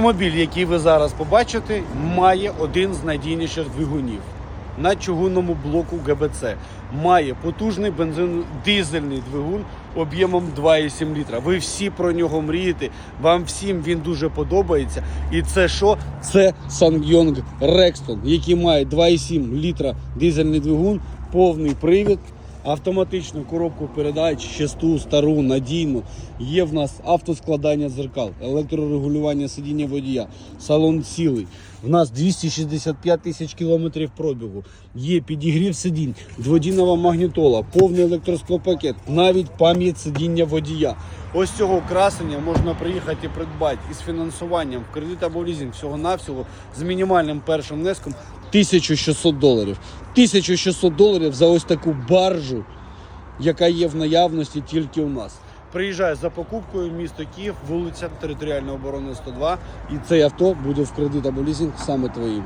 Автомобіль, який ви зараз побачите, має один з найдійніших двигунів на чугунному блоку ГБЦ. Має потужний бензин дизельний двигун об'ємом 2,7 літра. Ви всі про нього мрієте. Вам всім він дуже подобається. І це що? Це Sangyong Rexton, який має 2,7 літра дизельний двигун, повний привід. Автоматичну коробку передач, чисту, стару, надійну. Є в нас автоскладання дзеркал, електрорегулювання сидіння водія, салон цілий. В нас 265 тисяч кілометрів пробігу. Є підігрів сидінь, дводінова магнітола, повний електросклопакет, навіть пам'ять сидіння водія. Ось цього красення можна приїхати і придбати із фінансуванням в кредит або лізинг всього-навсього з мінімальним першим внеском 1600 доларів. 1600 доларів за ось таку баржу, яка є в наявності тільки у нас. Приїжджай за покупкою, місто Київ, вулиця Територіальної оборони 102, і цей авто буде в кредит або лізинг саме твоїм.